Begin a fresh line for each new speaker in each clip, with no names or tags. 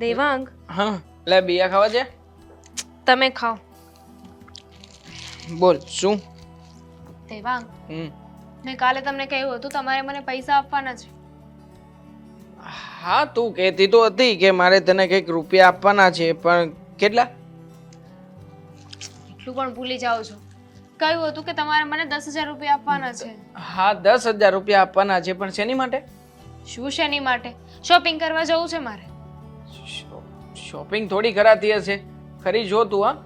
દેવાંગ.
હા લે બિયા ખાવા છે?
તમે ખાઓ.
બોલ શું?
દેવાંગ
હમ.
મેં કાલે તમને કહ્યું હતું તમારે મને પૈસા આપવાના છે.
હા તું કહેતી તો હતી કે મારે તને કંઈક રૂપિયા આપવાના છે પણ કેટલા?
એટલું પણ ભૂલી જાઓ છો. કહ્યું હતું કે તમારે મને દસ હજાર રૂપિયા આપવાના છે.
હા દસ હજાર રૂપિયા આપવાના છે પણ શેની માટે?
શું શેની માટે? શોપિંગ કરવા જવું છે મારે.
શોપિંગ થોડી કરાતી હશે. ખરી જો તું હા.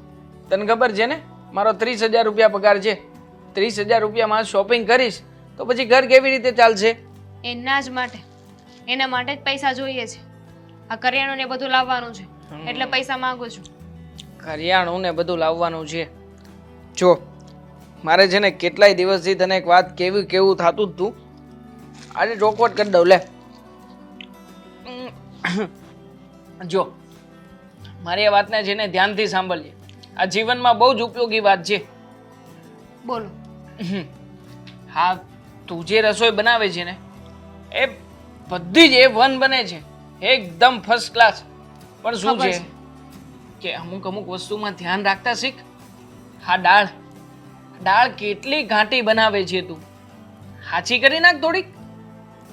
તને ખબર છે ને? મારો ત્રીસ હજાર રૂપિયા પગાર છે. ત્રીસ હજાર રૂપિયામાં શોપિંગ કરીશ તો પછી ઘર કેવી રીતે ચાલશે?
એના જ માટે. એના માટે જ પૈસા જોઈએ છે. આ કરિયાણું ને બધું લાવવાનું છે. એટલે પૈસા માંગુ છું.
કરિયાણું ને બધું લાવવાનું છે. જો મારે છે ને કેટલાય દિવસથી તને એક વાત કેવી કેવું થતું જ તું. આજે રોકવટ કરી દઉં લે. જો મારી આ વાતને છે ને ધ્યાનથી સાંભળજે આ જીવનમાં બહુ જ ઉપયોગી વાત છે.
બોલો.
હા તું જે રસોઈ બનાવે છે ને એ બધી જ એ વન બને છે. એકદમ ફર્સ્ટ ક્લાસ પણ શું છે કે અમુક અમુક વસ્તુમાં ધ્યાન રાખતા શીખ? હા દાળ. દાળ કેટલી ઘાટી બનાવે છે તું? હાચી કરી નાખ થોડીક.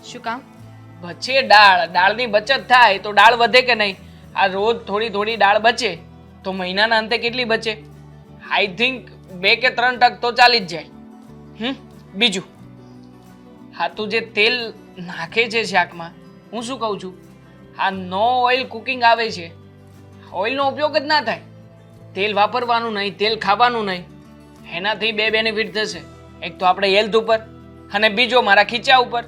શું કામ?
બચે દાળ. દાળની બચત થાય તો દાળ વધે કે નહીં? આ રોજ થોડી થોડી દાળ બચે તો મહિનાના અંતે કેટલી બચે? આઈ થિંક બે કે ત્રણ ટક તો ચાલી જ જાય. હમ, બીજું. હા, તું જે તેલ નાખે છે શાકમાં, હું શું કહું છું? આ નો ઓઇલ કુકિંગ આવે છે. ઓઇલનો ઉપયોગ જ ના થાય. તેલ વાપરવાનું નહીં, તેલ ખાવાનું નહીં. એનાથી બે બેનિફિટ થશે. એક તો આપણે હેલ્થ ઉપર અને બીજો મારા ખીચા ઉપર.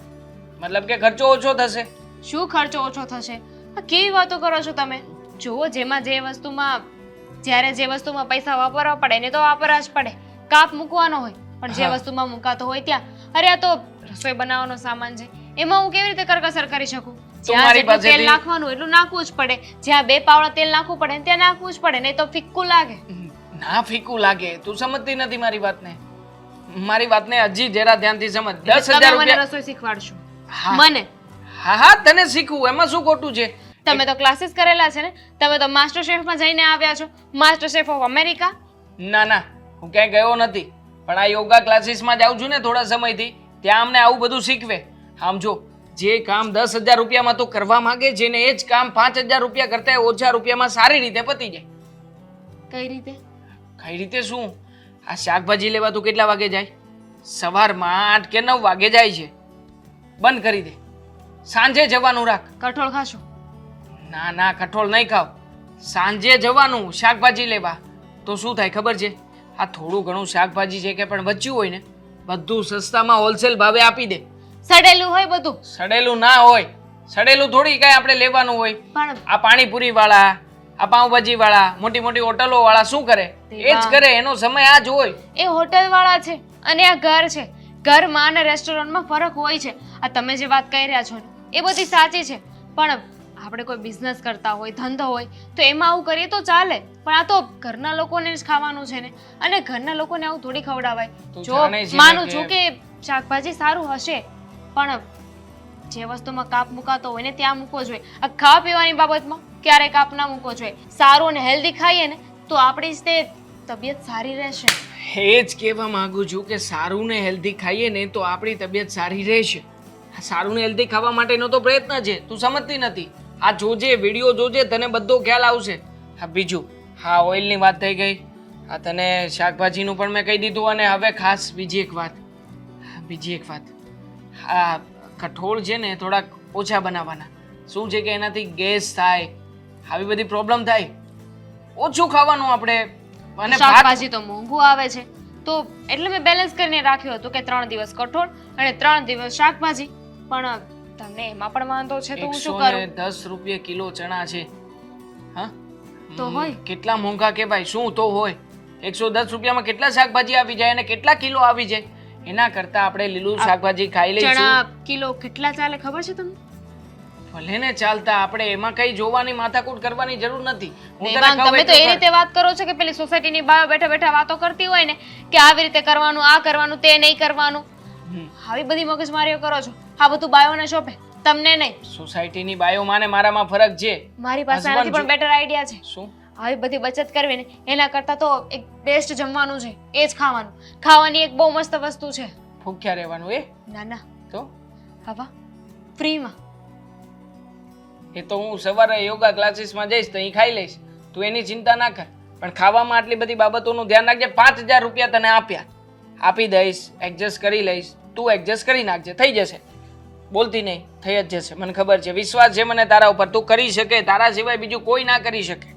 મતલબ કે ખર્ચો ઓછો થશે.
શું ખર્ચો ઓછો થશે? આ કેવી વાતો કરો છો તમે? જુઓ જેમાં જે વસ્તુમાં જ્યારે જે વસ્તુમાં પૈસા વાપરવા પડે ને તો વાપરવા જ પડે. કાપ મૂકવાનો હોય પણ જે વસ્તુમાં મુકાતો હોય ત્યાં. અરે આ તો રસોઈ બનાવવાનો સામાન છે. એમાં હું કેવી રીતે કરકસર કરી શકું? જ્યાં તેલ નાખવાનું એટલું નાખવું જ પડે. જ્યાં બે પાવડા તેલ નાખવું પડે ત્યાં નાખવું જ પડે નહીં તો ફિક્કું લાગે.
ના ફીકું લાગે. તું સમજતી નથી મારી વાતને. મારી વાતને હજી જરા ધ્યાનથી સમજ. દસ હજાર રૂપિયા
રસોઈ શીખવાડશો. મને?
હા હા તને શીખવું. એમાં શું ખોટું છે?
તમે તો ક્લાસીસ કરેલા છે ને? તમે તો માસ્ટર શેફમાં જઈને આવ્યા છો. માસ્ટર શેફ ઓફ અમેરિકા
ના ના હું ક્યાંય ગયો નથી. પણ આ યોગા ક્લાસીસમાં જાઉં છું ને થોડા સમયથી ત્યાં અમને આવું બધું શીખવે. આમ જો જે કામ દસ હજાર રૂપિયામાં તું કરવા માંગે છે ને એ જ કામ પાંચ હજાર રૂપિયા કરતા ઓછા રૂપિયામાં સારી રીતે પતી જાય.
કઈ રીતે?
કઈ રીતે શું? આ શાકભાજી લેવા તું કેટલા વાગે જાય? સવારમાં આઠ કે નવ વાગે જાય છે. બંધ કરી દે. સાંજે જવાનું રાખ.
કઠોળ ખાશો?
ના ના કઠોળ નહીં ખાવ. સાંજે જવાનું શાકભાજી લેવા. તો શું થાય ખબર છે? આ થોડું ઘણું શાકભાજી છે કે પણ બચ્યું હોય ને બધું સસ્તામાં હોલસેલ ભાવે આપી દે.
સડેલું હોય બધું?
સડેલું ના હોય. સડેલું થોડી કઈ આપણે લેવાનું હોય.
પણ
આ પાણીપુરી વાળા આ પાઉંભાજી વાળા મોટી મોટી હોટલો વાળા શું કરે? એ જ કરે એનો સમય આ જ હોય.
એ હોટેલ વાળા છે અને આ ઘર છે. ઘરમાં અને રેસ્ટોરન્ટમાં ફરક હોય છે. આ તમે જે વાત કહી રહ્યા છો એ બધી સાચી છે. પણ આપણે કોઈ બિઝનેસ કરતા હોય ધંધો હોય તો એમાં આવું કરીએ તો ચાલે. પણ આ તો ઘરના લોકોને જ ખાવાનું છે ને. અને ઘરના લોકોને આવું થોડી ખવડાવાય. જો માનું છું કે શાકભાજી સારું હશે પણ જે વસ્તુમાં કાપ મુકાતો હોય ને ત્યાં મૂકવો જોઈએ. આ ખાવા પીવાની બાબતમાં ક્યારે કાપ ના મૂકવો જોઈએ. સારું અને હેલ્ધી ખાઈએ ને તો આપણી જ તે તબિયત સારી રહેશે.
એ જ કહેવા માંગુ છું કે સારું ને હેલ્ધી ખાઈએ ને તો આપણી તબિયત સારી રહેશે. સારું ને હેલ્ધી ખાવા માટેનો તો પ્રયત્ન છે. તું સમજતી નથી. આ જોજે, વીડિયો જોજે, તને બધો ખ્યાલ આવશે. હા, બીજું, હા, ઓઇલની વાત થઈ ગઈ. આ તને શાકભાજીનું પણ મેં કહી દીધું અને હવે ખાસ બીજી એક વાત. બીજી એક વાત. હા કઠોળ છે ને થોડાક ઓછા બનાવવાના. શું છે કે એનાથી ગેસ થાય, આવી બધી પ્રોબ્લેમ થાય. ઓછું ખાવાનું આપણે, અને
શાકભાજી તો મોંઘું આવે છે. તો એટલે મેં બેલેન્સ કરીને રાખ્યું હતું કે ત્રણ દિવસ કઠોળ અને ત્રણ દિવસ શાકભાજી. પણ તમને એમાં પણ વાંધો છે તો હું શું કરું?
દસ રૂપિયા કિલો ચણા છે. હા?
તો હોય.
કેટલા મોંઘા કે ભાઈ? શું તો હોય? એકસો દસ રૂપિયામાં કેટલા શાકભાજી આવી જાય અને કેટલા કિલો આવી જાય? એના કરતા આપણે લીલું શાકભાજી ખાઈ લઈશું.
ચણા કિલો કેટલા ચાલે ખબર છે તમને?
ભલે ને ચાલતા આપણે એમાં કઈ જોવાની માથાકૂટ કરવાની જરૂર નથી.
તમે તો એ રીતે વાત કરો છો કે પેલી સોસાયટીની બહાર બેઠા બેઠા વાતો કરતી હોય ને કે આવી રીતે કરવાનું આ કરવાનું તે નહીં કરવાનું. આવી બધી મગજમારીઓ કરો છો. આ બધું બાયોને શોભે. તમને નહીં.
સોસાયટીની બાયોમાં ને મારામાં ફરક છે.
મારી પાસે આનાથી પણ બેટર આઈડિયા છે.
શું?
આવી બધી બચત કરવી ને એના કરતાં તો એક બેસ્ટ જમવાનું છે. એ જ ખાવાનું. ખાવાની એક બહુ મસ્ત વસ્તુ છે.
ભૂખ્યા રહેવાનું એ?
ના ના.
તો?
હવા ફ્રીમાં.
એ તો હું સવારે યોગા ક્લાસીસમાં જઈશ તો અહીં ખાઈ લઈશ. તું એની ચિંતા ના કર. પણ ખાવામાં આટલી બધી બાબતોનું ધ્યાન રાખજે. પાંચ હજાર રૂપિયા તને આપ્યા. આપી દઈશ એડજસ્ટ કરી લઈશ તું એડજસ્ટ કરી નાખજે થઈ જશે. બોલતી નહીં થઈ જ જશે મને ખબર છે. વિશ્વાસ છે મને તારા ઉપર તું કરી શકે તારા સિવાય બીજું કોઈ ના કરી શકે.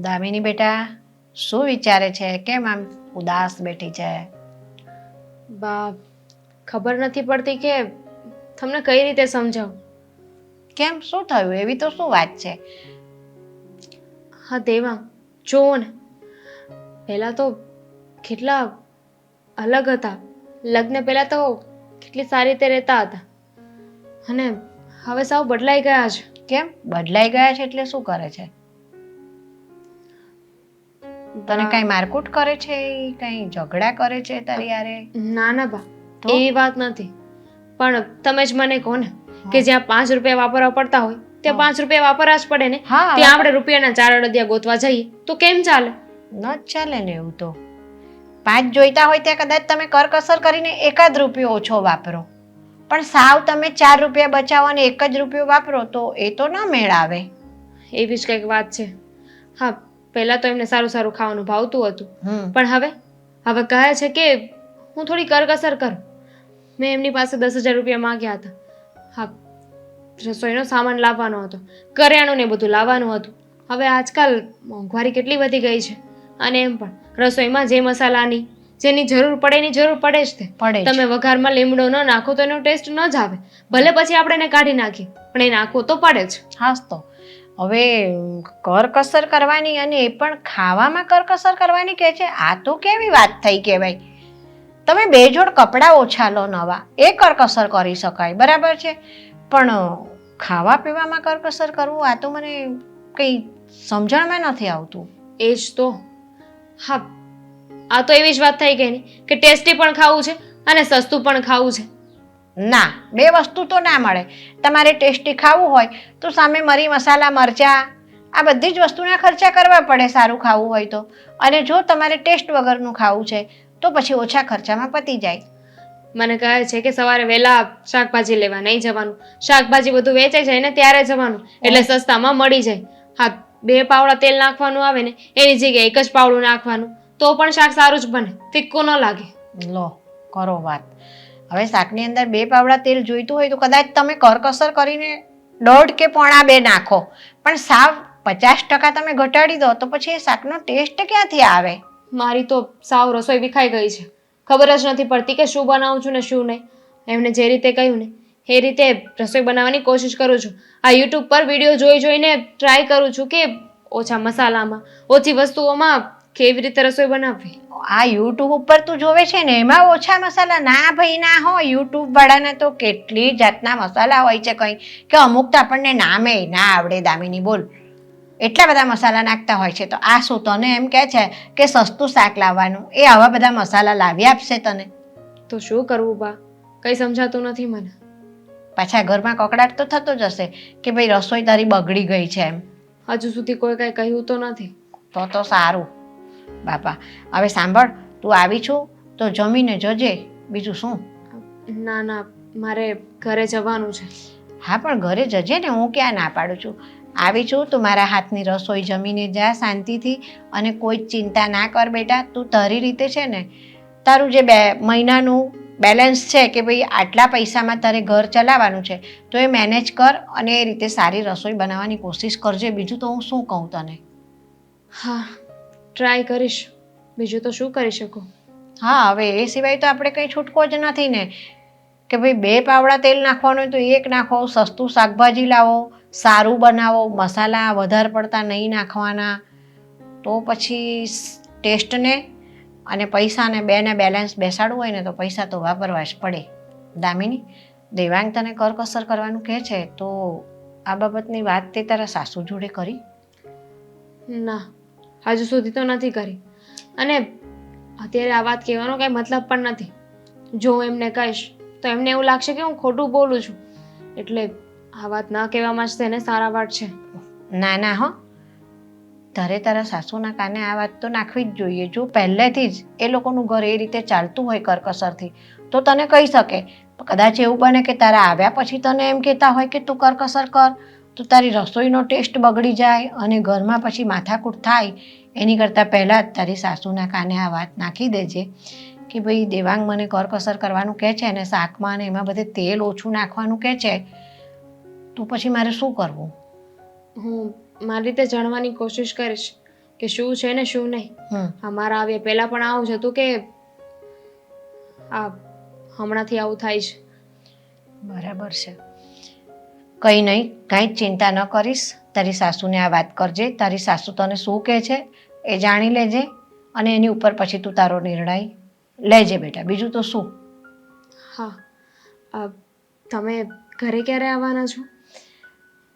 દામિની બેટા શું વિચારે છે? કેમ આમ ઉદાસ બેઠી છે?
બા ખબર નથી પડતી કે તમને કઈ રીતે સમજાવું?
કેમ? શું થયું? એવી તો શું વાત છે?
હા દેવા જુઓ ને. પહેલાં તો કેટલા અલગ હતા. લગ્ન પહેલાં તો કેટલી સારી રીતે રહેતા હતા. અને હવે સાવ બદલાઈ ગયા છે.
કેમ? બદલાઈ ગયા છે એટલે શું કરે છે? તને કઈ મારકુટ કરે છે? કઈ ઝઘડા કરે છે તારી યારે?
ના ના બા? એવી વાત નથી. પણ તમે જ મને કહો ને કે જ્યાં પાંચ રૂપિયા વાપરવા પડતા હોય ત્યાં પાંચ રૂપિયા વાપરવા જ પડે ને. ત્યાં આપણે રૂપિયાના ચાર અડદિયા ગોતવા જઈએ. તો કેમ ચાલે?
ન ચાલે ને એવું તો. પાંચ જોઈતા હોય ત્યાં કદાચ તમે કરકસર કરીને એકાદ રૂપિયો ઓછો વાપરો. પણ સાવ તમે ચાર રૂપિયા બચાવો અને એક જ રૂપિયો વાપરો તો એ તો ન મેળ આવે
એવી જ કંઈક વાત છે. હા પહેલાં તો એમને સારું સારું ખાવાનું ભાવતું હતું. પણ હવે? હવે કહે છે કે હું થોડી કરકસર કરું. મેં એમની પાસે દસ હજાર રૂપિયા માંગ્યા હતા. હા રસોઈનો સામાન લાવવાનો હતો. કરિયાણું ને બધું લાવવાનું હતું. હવે આજકાલ મોંઘવારી કેટલી વધી ગઈ છે. અને એમ પણ. રસોઈમાં જે મસાલાની જેની જરૂર પડે એની જરૂર પડે જ તે.
પડે
તમે વઘારમાં લીમડો ન નાખો તો એનો ટેસ્ટ ન જ આવે. ભલે પછી આપણે એને કાઢી નાખીએ પણ એ નાખવો તો પડે જ.
હાસ તો. હવે કરકસર કરવાની અને એ પણ ખાવામાં કરકસર કરવાની કહે છે આ તો કેવી વાત થઈ કહેવાય. તમે બે જોડ કપડાં ઓછા લો નવા એ કરકસર કરી શકાય બરાબર છે? પણ ખાવા પીવામાં કરકસર કરવું આ તો મને કંઈ સમજણમાં નથી આવતું.
એ જ તો. હા આ તો એવી જ વાત થઈ ગઈ ને કે ટેસ્ટી પણ ખાવું છે અને સસ્તું પણ ખાવું છે.
ના બે વસ્તુ તો ના મળે. તમારે ટેસ્ટી ખાવું હોય તો સામે મરી મસાલા મરચાં આ બધી જ વસ્તુના ખર્ચા કરવા પડે સારું ખાવું હોય તો. અને જો તમારે ટેસ્ટ વગરનું ખાવું છે તો પછી ઓછા ખર્ચામાં પતી જાય.
મને કહે છે કે સવારે વહેલા શાકભાજી લેવા નહીં જવાનું. શાકભાજી બધું વેચાઈ જાય ને ત્યારે જવાનું. એટલે સસ્તામાં મળી જાય. હા બે પાવડા તેલ નાખવાનું આવે ને એની જગ્યાએ એક જ પાવડું નાખવાનું. તો પણ શાક સારું જ બને ફિક્કું ન લાગે.
લો કરો વાત. હવે શાકની અંદર બે પાવડા તેલ જોઈતું હોય તો કદાચ તમે કરકસર કરીને દોઢ કે પોણા બે નાખો. પણ સાવ પચાસ ટકા તમે ઘટાડી દો તો પછી એ શાકનો ટેસ્ટ ક્યાંથી આવે?
મારી તો સાવ રસોઈ વિખાઈ ગઈ છે. ખબર જ નથી પડતી કે શું બનાવું છું ને શું નહીં. એમણે જે રીતે કહ્યું ને એ રીતે રસોઈ બનાવવાની કોશિશ કરું છું. આ યુટ્યુબ પર વીડિયો જોઈ જોઈને ટ્રાય કરું છું કે ઓછા મસાલામાં ઓછી વસ્તુઓમાં કેવી રીતે રસોઈ બનાવવી.
આ યુટ્યુબ ઉપર તું જોવે છે ને એમાં ઓછા મસાલા ના ભાઈ ના હોય. યુટ્યુબ વાળાને તો કેટલી જાતના મસાલા હોય છે કંઈ કે અમુક તો આપણને નામે ના આવડે દામિની બોલ. એટલા બધા મસાલા નાખતા હોય છે. તો આ શું તને એમ કહે છે કે સસ્તું શાક લાવવાનું? એ આવા બધા મસાલા લાવી આપશે તને.
તો શું કરવું બા? કંઈ સમજાતું નથી મને.
પાછા ઘરમાં કકડાટ તો થતો જ હશે કે ભાઈ રસોઈ તારી બગડી ગઈ છે એમ.
હજુ સુધી કોઈ કાંઈ કહ્યું તો નથી.
તો તો સારું. બાપા હવે સાંભળ તું આવી છું તો જમીને જજે. બીજું શું?
ના ના મારે ઘરે જવાનું છે.
હા પણ ઘરે જજે ને હું ક્યાં ના પાડું છું? આવી છું તું મારા હાથની રસોઈ જમીને જા શાંતિથી અને કોઈ ચિંતા ના કર બેટા તું તારી રીતે છે ને. તારું જે બે મહિનાનું બેલેન્સ છે કે ભાઈ આટલા પૈસામાં તારે ઘર ચલાવવાનું છે તો એ મેનેજ કર અને એ રીતે સારી રસોઈ બનાવવાની કોશિશ કરજે. બીજું તો હું શું કહું તને?
હા ટ્રાય કરીશ. બીજું તો શું કરી શકું?
હા હવે એ સિવાય તો આપણે કંઈ છૂટકો જ નથી ને. કે ભાઈ બે પાવડા તેલ નાખવાનું હોય તો એક નાખો સસ્તું શાકભાજી લાવો સારું બનાવો મસાલા વધારે પડતા નહીં નાખવાના. તો પછી ટેસ્ટને અને પૈસાને બેને બેલેન્સ બેસાડવું હોય ને તો પૈસા તો વાપરવા જ પડે. દામિની દેવાંગ તને કરકસર કરવાનું કહે છે તો આ બાબતની વાત તે તારા સાસુ જોડે કરી?
ના હજુ સુધી તો નથી કરી. અને અત્યારે આ વાત કહેવાનો કાંઈ મતલબ પણ નથી. જો હું એમને કહીશ તો એમને એવું લાગશે કે હું ખોટું બોલું છું. એટલે આ વાત ના કહેવામાં જ તેને સારા વાત છે.
ના ના હો. તારે તારા સાસુના કાને આ વાત તો નાખવી જ જોઈએ. જો પહેલેથી જ એ લોકોનું ઘર એ રીતે ચાલતું હોય કરકસરથી, તો તને કહી શકે. કદાચ એવું બને કે તારા આવ્યા પછી તને એમ કહેતા હોય કે તું કરકસર કર, તો તારી રસોઈનો ટેસ્ટ બગડી જાય અને ઘરમાં પછી માથાકૂટ થાય. એની કરતાં પહેલાં જ તારી સાસુના કાને આ વાત નાખી દેજે કે ભાઈ દેવાંગ મને કરકસર કરવાનું કહે છે અને શાકમાં અને એમાં બધે તેલ ઓછું નાખવાનું કહે છે. તો પછી મારે શું કરવું?
હું મારી રીતે જાણવાની કોશિશ કરીશ કે શું છે ને શું નહીં. અમારા આવ્યા પહેલાં પણ આવું જ હતું કે આ હમણાંથી આવું થાય છે.
બરાબર છે. કંઈ નહીં કાંઈ જ ચિંતા ન કરીશ. તારી સાસુને આ વાત કરજે. તારી સાસુ તને શું કહે છે એ જાણી લેજે અને એની ઉપર પછી તું તારો નિર્ણય લેજે બેટા. બીજું તો શું?
હા તમે ઘરે ક્યારે આવવાના છો?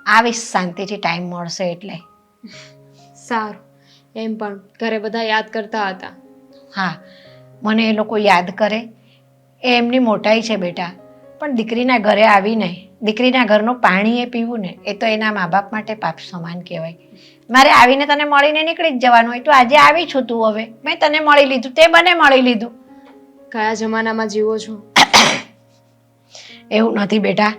આવીશ શાંતિથી ટાઈમ મળશે એટલે.
સારું. એમ પણ ઘરે બધા યાદ કરતા હતા.
હા મને એ લોકો યાદ કરે. એ એમની મોટાઈ છે બેટા પણ દીકરીના ઘરે આવીને દીકરીના ઘરનું પાણી એ પીવું ને એ તો એના મા બાપ માટે પાપ સમાન કહેવાય. મારે આવીને તને મળીને નીકળી જ જવાનું હોય તો આજે આવી છું તું હવે. મેં તને મળી લીધું તે મને મળી લીધું.
કયા જમાનામાં જીવો છો?
એવું નથી બેટા.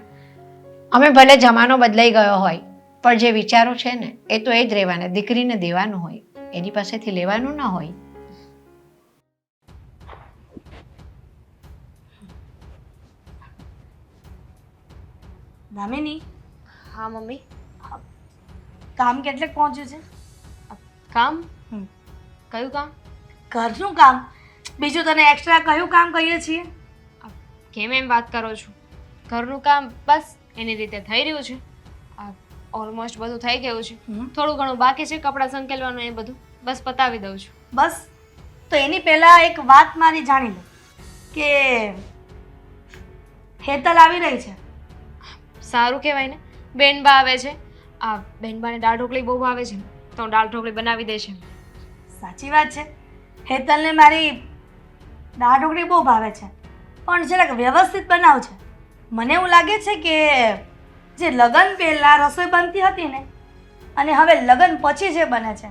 અમે ભલે જમાનો બદલાઈ ગયો હોય પણ જે વિચારો છે ને એ તો એ જ રહેવાના. દીકરીને દેવાનું હોય એની પાસેથી લેવાનું ન હોય.
દામિની
હા મમ્મી.
કામ કેટલે પહોંચ્યું છે?
કામ? કયું કામ?
ઘરનું કામ. બીજું તને એક્સ્ટ્રા કયું કામ કહીએ છીએ?
કેમ એમ વાત કરો છો? ઘરનું કામ બસ. એની રીતે થઈ રહ્યું છે. ઓલમોસ્ટ બધું થઈ ગયું છે. થોડું ઘણું બાકી છે કપડાં સંકેલવાનું એ બધું. બસ પતાવી દઉં છું.
બસ. તો એની પહેલાં એક વાત મારી જાણી લો. કે હેતલ આવી રહી છે.
સારું કહેવાય ને. બેનબા આવે છે. આ બેનબાને દાળ ઢોકળી બહુ ભાવે છે તો દાળ ઢોકળી બનાવી દે છે
સાચી વાત છે. હેતલને મારી દાળ ઢોકળી બહુ ભાવે છે. પણ જરાક વ્યવસ્થિત બનાવ છે. મને એવું લાગે છે કે જે લગ્ન પહેલાં રસોઈ બનતી હતી ને અને હવે લગ્ન પછી જે બને છે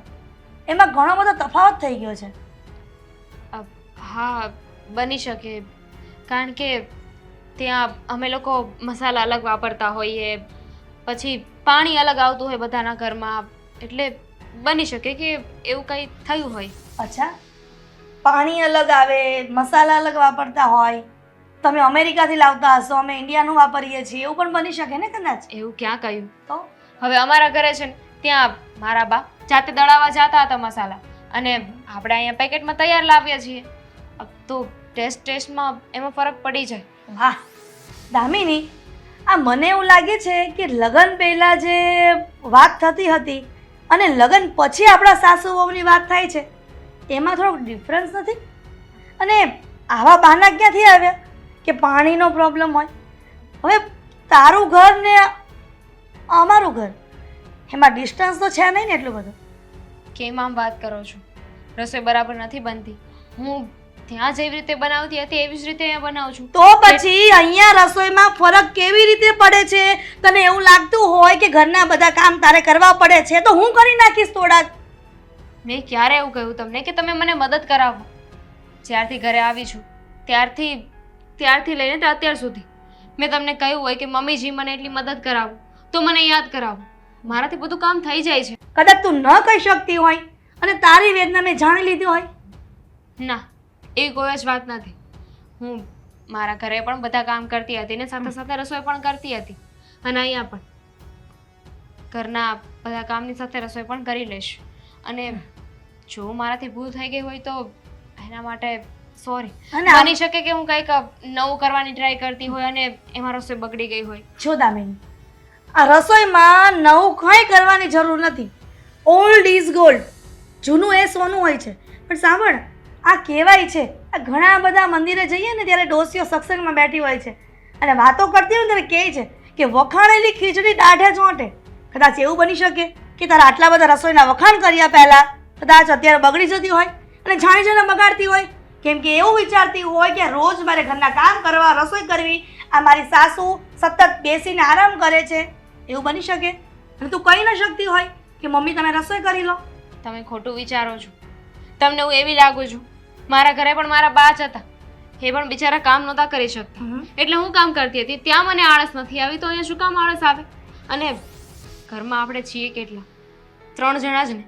એમાં ઘણો બધો તફાવત થઈ ગયો છે.
હા બની શકે. કારણ કે ત્યાં અમે લોકો મસાલા અલગ વાપરતા હોઈએ પછી પાણી અલગ આવતું હોય બધાના ઘરમાં એટલે બની શકે કે એવું કંઈ થયું હોય.
અચ્છા. પાણી અલગ આવે મસાલા અલગ વાપરતા હોય તમે અમેરિકાથી લાવતા હશો અમે ઇન્ડિયાનું વાપરીએ છીએ એવું પણ બની શકે ને કદાચ?
એવું ક્યાં કહ્યું?
તો?
હવે અમારા ઘરે છે ને ત્યાં મારા બા જાતે દળાવવા જતા હતા મસાલા. અને આપણે અહીંયા પેકેટમાં તૈયાર લાવીએ છીએ. તો ટેસ્ટ ટેસ્ટમાં એમાં ફરક પડી જાય.
વાહ દામિની આ મને એવું લાગે છે કે લગ્ન પહેલાં જે વાત થતી હતી અને લગ્ન પછી આપણા સાસુ વહુની વાત થાય છે એમાં થોડોક ડિફરન્સ નથી? અને આવા બહાના ક્યાંથી આવ્યા? કે પાણીનો પ્રોબ્લેમ હોય? હવે તારું ઘર ને અમારું ઘર એમાં ડિસ્ટન્સ તો છે નહીં ને એટલું બધું?
કેમ આમ વાત કરો છો? રસોઈ બરાબર નથી બનતી. હું ત્યાં જેવી રીતે બનાવતી હતી એવી જ રીતે અહીંયા બનાવું છું.
તો પછી અહીંયા રસોઈમાં ફરક કેવી રીતે પડે છે? તને એવું લાગતું હોય કે ઘરના બધા કામ તારે કરવા પડે છે તો હું કરી નાખીશ થોડાક.
મેં ક્યારે એવું કહ્યું તમને કે તમે મને મદદ કરાવો? જ્યારથી ઘરે આવી છું ત્યારથી ત્યારથી લઈને અત્યાર સુધી. મેં તમને કહ્યું હોય કે મમ્મીજી મને એટલી મદદ કરાવો તો મને યાદ કરાવો. મારાથી બધું કામ થઈ જાય છે.
કદાચ તું ન કહી શકતી હોય અને તારી વેદના મેં જાણી લીધી હોય.
ના એ કોઈ જ વાત નથી. હું મારા ઘરે પણ બધા કામ કરતી હતી ને સાથે સાથે રસોઈ પણ કરતી હતી. અને અહીંયા પણ. ઘરના બધા કામની સાથે રસોઈ પણ કરી લઈશ. અને જો મારાથી ભૂલ થઈ ગઈ હોય તો એના માટે સોરી
અને આ-
બની શકે કે હું કંઈક નવું કરવાની ટ્રાય કરતી હોય અને એમાં રસોઈ બગડી ગઈ હોય.
જો દામિની આ રસોઈમાં નવું કંઈ કરવાની જરૂર નથી. ઓલ્ડ ઇઝ ગોલ્ડ જૂનું એ સોનું હોય છે. પણ સાંભળ આ કહેવાય છે આ ઘણા બધા મંદિરે જઈએ ને ત્યારે ડોસીઓ સત્સંગમાં બેઠી હોય છે. અને વાતો કરતી હોય ને ત્યારે કહે છે કે વખાણેલી ખીચડી દાઢે ચોંટે કદાચ એવું બની શકે કે તારા આટલા બધા રસોઈના વખાણ કર્યા પહેલાં કદાચ અત્યારે બગડી જતી હોય અને જાણી જાણે બગાડતી હોય. કેમ કે એવું વિચારતી હોય કે રોજ મારે ઘરના કામ કરવા રસોઈ કરવી આ મારી સાસુ સતત બેસીને આરામ કરે છે. એવું બની શકે? અને તું કહી ન શકતી હોય કે મમ્મી તમે રસોઈ કરી લો.
તમે ખોટું વિચારો છો. તમને હું એવી લાગુ છું. મારા ઘરે પણ મારા બા જ હતા. એ પણ બિચારા કામ નહોતા કરી શકતા. એટલે હું કામ કરતી હતી. ત્યાં મને આળસ નથી આવી તો અહીંયા શું કામ આળસ આવે? અને ઘરમાં આપણે છીએ કેટલા? ત્રણ જણા જ ને.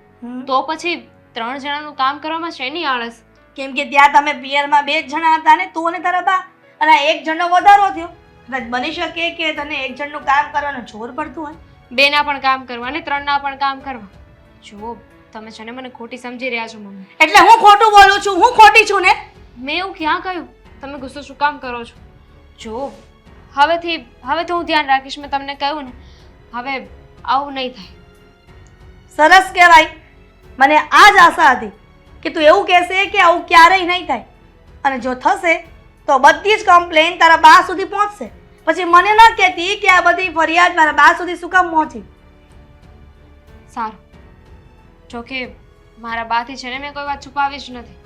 તો પછી ત્રણ જણાનું કામ કરવામાં શેની આળસ?
કેમ કે ત્યાં તમે પિયરમાં બે જ જણા હતા ને તું અને તારા બા. અને એક જણનો વધારો થયો. કદાચ બની શકે કે તને એક જણનું કામ કરવાનું જોર પડતું હોય?
બેના પણ કામ કરવા અને ત્રણના પણ કામ કરવા. જુઓ તમે છે ને મને ખોટી સમજી રહ્યા છો મમ્મી.
એટલે હું ખોટું બોલું છું? હું ખોટી છું ને?
મેં એવું ક્યાં કહ્યું? તમે ગુસ્સો શું કામ કરો છો? જો હવેથી હવે તો હું ધ્યાન રાખીશ મેં તમને કહ્યું ને હવે આવું નહીં થાય.
સરસ કહેવાય. મને આ જ આશા હતી કે તું એવું કહેશે કે આવું ક્યારેય નહીં થાય. અને જો થશે તો બધી જ કમ્પ્લેન તારા બા સુધી પહોંચશે. પછી મને ન કહેતી કે આ બધી ફરિયાદ મારા બા સુધી શું કામ પહોંચી?
સારું. જોકે મારા બાથી છે ને મેં કોઈ વાત છુપાવી જ નથી.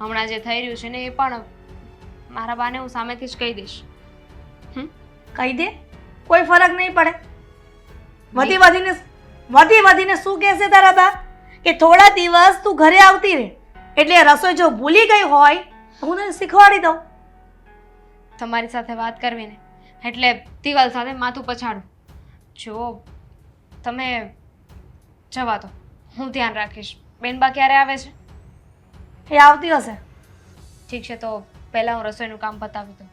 હમણાં જે થઈ રહ્યું છે ને એ પણ મારા બાને હું સામેથી જ કહી દઈશ.
કહી દે. કોઈ ફરક નહીં પડે. વધી વધીને વધી વધીને શું કહેશે તારા બા? કે થોડા દિવસ તું ઘરે આવતી રહે. એટલે રસોઈ જો ભૂલી ગઈ હોય તો હું તને શીખવાડી દઉં.
તમારી સાથે વાત કરવી ને એટલે દિવાલ સાથે માથું પછાડું. જો તમે જવા દો. હું ધ્યાન રાખીશ. બેનબા ક્યારે આવે છે?
એ આવતી હશે.
ઠીક છે તો પહેલાં હું રસોઈનું કામ પતાવી દઉં.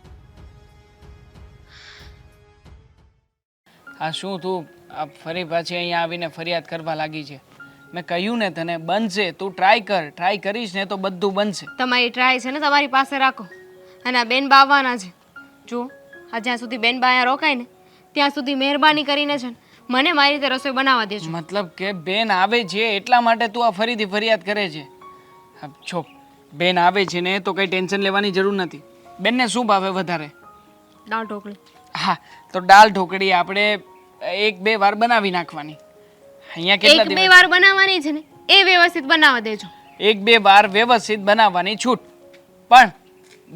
આ શું તું આ ફરી પાછી અહીંયા આવીને ફરિયાદ કરવા લાગી છે? મેં કહ્યું ને તને બનશે તું ટ્રાય કર ટ્રાય કરીશ ને તો બધું બનશે.
તમારી ટ્રાય છે ને તમારી પાસે રાખો. અને આ બેન બા આવવાના છે. જુઓ આ જ્યાં સુધી બેન બા અહીંયા રોકાય ને ત્યાં સુધી મહેરબાની કરીને છે ને મને મારી રીતે રસોઈ બનાવવા દેજો.
મતલબ કે બેન આવે છે એટલા માટે તું આ ફરીથી ફરિયાદ કરે છે. જો બેન આવે છે ને તો કંઈ ટેન્શન લેવાની જરૂર નથી. બેનને શું ભાવે વધારે?
દાળ ઢોકળી.
હા તો દાળ ઢોકળી આપણે એક બે વાર બનાવી નાખવાની. અહીંયા કેટલા
એક બે
દિવસ?
વાર બનાવવાની છે ને એ વ્યવસ્થિત બનાવવા દેજો.
એક બે વાર વ્યવસ્થિત બનાવવાની છૂટ. પણ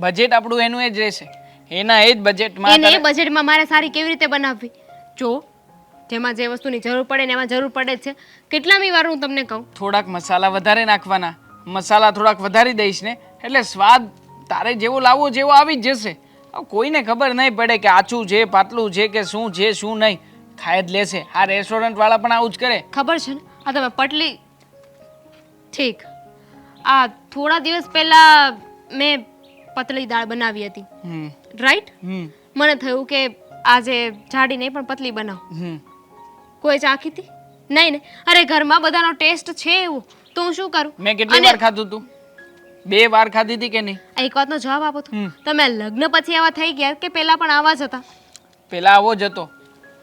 બજેટ આપણું એનું એ જ રહેશે. એના એ જ બજેટમાં
એને એ બજેટમાં મારે સારી કેવી રીતે બનાવવી? જો જેમાં જે વસ્તુની જરૂર પડે ને એમાં જરૂર પડે જ છે કેટલામી વાર હું તમને કહું.
થોડાક મસાલા વધારે નાખવાના. મસાલા થોડાક વધારી દઈશ ને એટલે સ્વાદ તારે જેવો લાવવો જેવો આવી જ જશે. હવે કોઈને ખબર નહીં પડે કે આછું છે પાતળું છે કે શું છે શું નહીં. ખાય જ લેશે આ રેસ્ટોરન્ટ વાળા પણ આવું જ કરે.
ખબર છે ને? આ તમે પટલી. ઠીક. આ થોડા દિવસ પહેલા મેં પતલી દાળ બનાવી હતી. રાઈટ મને થયું કે આજે જાડી નહીં પણ પતલી બનાવ. કોઈ ચાખી હતી? નહીં ને? અરે ઘરમાં બધાનો ટેસ્ટ છે એવું. તો હું શું કરું?
મેં કેટલી વાર ખાધું તું? બે વાર ખાધી હતી કે નહીં?
એક વાતનો જવાબ આપો તો. તમે લગ્ન પછી આવા થઈ ગયા કે પહેલા પણ આવા જ હતા?
પહેલા આવો જ હતો.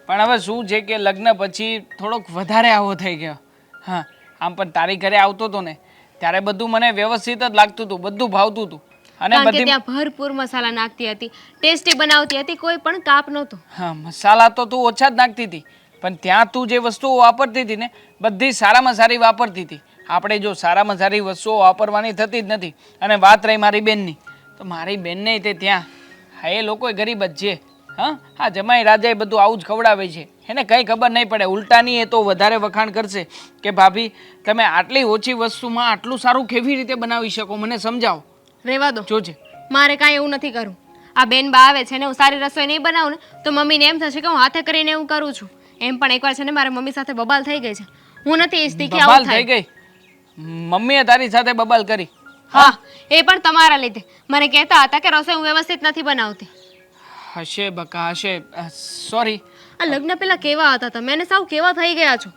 પણ હવે શું છે કે લગ્ન પછી થોડોક વધારે આવો થઈ ગયો. હા આમ પણ તારી ઘરે આવતો હતો ને ત્યારે બધું મને વ્યવસ્થિત જ લાગતું હતું બધું ભાવતું હતું. અને
કારણ કે
બધી
ત્યાં ભરપૂર મસાલા નાખતી હતી ટેસ્ટી બનાવતી હતી કોઈ પણ કાપ નહોતો.
હા મસાલા તો તું ઓછા જ નાખતી હતી પણ ત્યાં તું જે વસ્તુઓ વાપરતી હતી ને બધી સારામાં સારી વાપરતી હતી. આપણે જો સારામાં સારી વસ્તુઓ વાપરવાની થતી જ નથી અને વાત રહી મારી બેનની. તો મારી બેનને તે ત્યાં હા એ લોકો ગરીબ જ છે. હા? હા જમાઈ રાજાએ બધું આવું જ ખવડાવે છે. એને કંઈ ખબર નહીં પડે. ઉલટાની એ તો વધારે વખાણ કરશે કે ભાભી તમે આટલી ઓછી વસ્તુમાં આટલું સારું કેવી રીતે બનાવી શકો? મને સમજાવો.
રહેવા દો.
જોજે.
મારે કાંઈ એવું નથી કરવું. આ બેન બા આવે છે ને હું સારી રસોઈ નહીં બનાવું ને તો મમ્મીને એમ થશે કે હું હાથે કરીને એવું કરું છું. એમ પણ એકવાર છે ને મારા મમ્મી સાથે બબાલ થઈ ગઈ છે. હું નથી ઈચ્છતી કે
બબાલ
આવું
થઈ ગઈ? મમ્મીએ તારી સાથે બબાલ કરી.
હા એ પણ તમારા લીધે. મને કહેતા હતા કે રસોઈ હું વ્યવસ્થિત નથી બનાવતી.
હશે બકા હશે. સોરી
આ લગ્ન પહેલા કેવા હતા તમે? અને સાવ કેવા થઈ ગયા છો?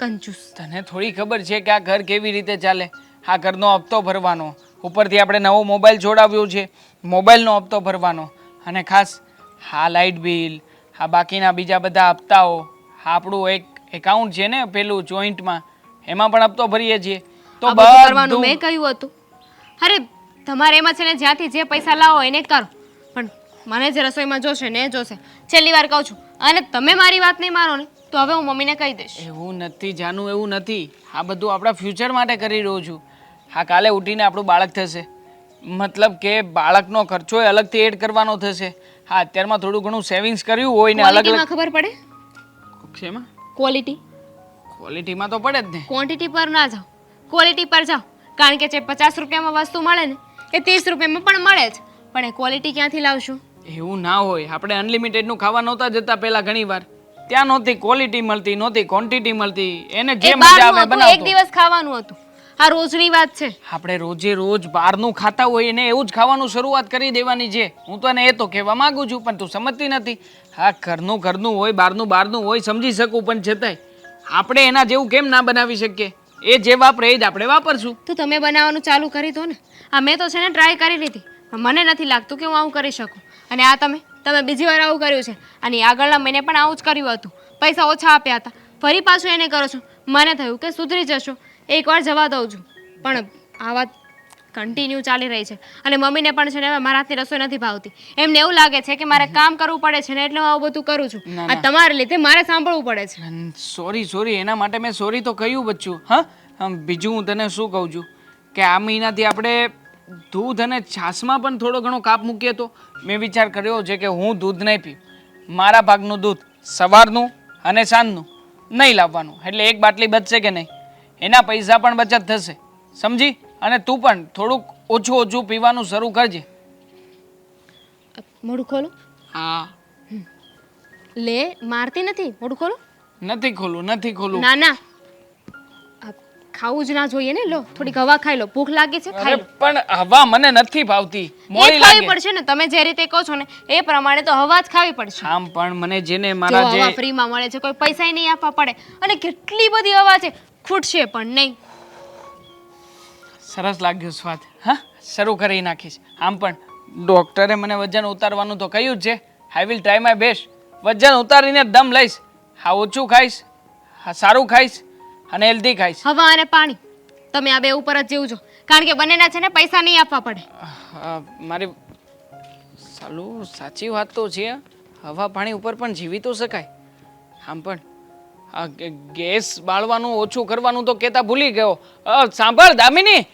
કંજૂસ.
તને થોડી ખબર છે કે આ ઘર કેવી રીતે ચાલે? આ ઘરનો હપ્તો ભરવાનો. ઉપરથી આપણે નવો મોબાઈલ જોડાવ્યો છે. મોબાઈલનો હપ્તો ભરવાનો. અને ખાસ હા લાઇટ બિલ હા બાકીના બીજા બધા હપ્તાઓ હા આપણું એક એકાઉન્ટ છે ને પેલું જોઈન્ટમાં એમાં પણ હપ્તો ભરીએ છીએ. તો
બધું કરવાનું મેં કહ્યું હતું. અરે તમારે એમાં છે ને જ્યાંથી જે પૈસા લાવો એને કરો. મને જે રસોઈમાં જોશે ને એ જોશે. છેલ્લી વાર કહું છું અને તમે મારી વાત નહીં માનો ને તો હવે હું મમ્મીને કહી દઈશ.
એવું નથી જાનું એવું નથી. આ બધું આપણા ફ્યુચર માટે કરી રહ્યો છું. હા કાલે ઉઠીને આપણું બાળક થશે. મતલબ કે બાળકનો ખર્ચો એ અલગથી એડ કરવાનો થશે. હા અત્યારમાં થોડું ઘણું સેવિંગ્સ કર્યું હોય ને અલગ
ખબર પડે?
શેમાં?
ક્વોલિટી
ક્વોલિટીમાં તો પડે જ ને.
ક્વોન્ટિટી પર ના જાઓ. ક્વોલિટી પર જાઓ. કારણ કે જે પચાસ રૂપિયામાં વસ્તુ મળે ને એ ત્રીસ રૂપિયામાં પણ મળે જ. પણ એ ક્વોલિટી ક્યાંથી લાવશું?
એવું ના હોય. આપણે અનલિમિટેડનું ખાવા નહોતા જતા પહેલા ઘણી વાર ત્યાં નહોતી ક્વોલિટી મળતી નહોતી ક્વોન્ટિટી મળતી. એને જે મજા આવે
બનાવતો એક દિવસ ખાવાનું હતું. આ રોજની વાત છે.
આપણે રોજે રોજ બહારનું ખાતા હોય એને એવું જ ખાવાનું શરૂઆત કરી દેવાની છે. હું તો એ તો કહેવા માંગુ છું પણ તું સમજતી નથી. હા ઘરનું ઘરનું હોય બહારનું બહારનું હોય સમજી શકું પણ છતાંય આપણે એના જેવું કેમ ના બનાવી શકીએ? એ જે વાપરે એ જ આપણે વાપરશું.
તો તમે બનાવવાનું ચાલુ કરી દો ને. આ મેં તો છે ને ટ્રાય કરી લીધી. મને નથી લાગતું કે હું આવું કરી શકું. અને આ તમે તમે બીજી વાર આવું કર્યું છે. અને આગળના મહિને પણ આવું જ કર્યું હતું. પૈસા ઓછા આપ્યા હતા. ફરી પાછું એને કરો છો. મને થયું કે સુધરી જશો. એકવાર જવા દઉં છું. પણ આ વાત કન્ટિન્યુ ચાલી રહી છે. અને મમ્મીને પણ છે ને હવે મારા હાથની રસોઈ નથી ભાવતી. એમને એવું લાગે છે કે મારે કામ કરવું પડે છે ને એટલે હું આવું બધું કરું છું. આ તમારે લીધે મારે સાંભળવું પડે છે.
સોરી સોરી એના માટે મેં સોરી તો કહ્યું બચ્ચું. હા? બીજું હું તને શું કહું છું? કે આ મહિનાથી આપણે દૂધ અને છાશમાં પણ થોડો ઘણો કાપ મૂકીએ તો? મેં વિચાર કર્યો છે કે હું દૂધ નહીં પી મારા ભાગનું દૂધ સવારનું અને સાંજનું નહીં લાવવાનું. એટલે એક બાટલી બચશે કે નહીં? એના પૈસા પણ બચત થશે. સમજી? અને તું પણ થોડુંક ઓછું ઓછું પીવાનું શરૂ કરજે.
મોઢું ખોલો.
હા.
લે મારતી નથી? મોઢું ખોલો.
નથી ખોલું નથી ખોલું.
ના ના. ખાવું જ ના જોઈએ ને લો થોડીક હવા ખાઈ લો. ભૂખ લાગી છે ખાઈ લો.
પણ હવા મને નથી ભાવતી. મોડી
ખાવી પડશે ને તમે જે રીતે કહો છો ને એ પ્રમાણે તો હવા જ ખાવી પડશે.
આમ પણ મને જેને મારા જે
હવા ફ્રીમાં મળે છે કોઈ પૈસા નહીં આપવા પડે. અને કેટલી બધી હવા છે ખૂટશે પણ નહીં.
સરસ લાગ્યો સ્વાદ. હા શરૂ કરી નાખીશ. આમ પણ ડોક્ટરે મને વજન ઉતારવાનું તો કહ્યું જ છે. I will try my best વજન ઉતારીને દમ લઈશ. હા ઓછું ખાઈશ. હા સારું ખાઈશ. અને હેલ્ધી ખાઈશ.
હવા અને પાણી. તમે આ બે ઉપર જ જીવજો. કારણ કે બંનેના છે ને પૈસા નહીં આપવા પડે.
અ, મારી સાલું સાચી વાત તો છે. હવા પાણી ઉપર પણ જીવી તો શકાય. આમ પણ આ ગે- ગેસ બાળવાનું ઓછું કરવાનું તો કહેતા ભૂલી ગયો. અ, સાંભળ દામિની.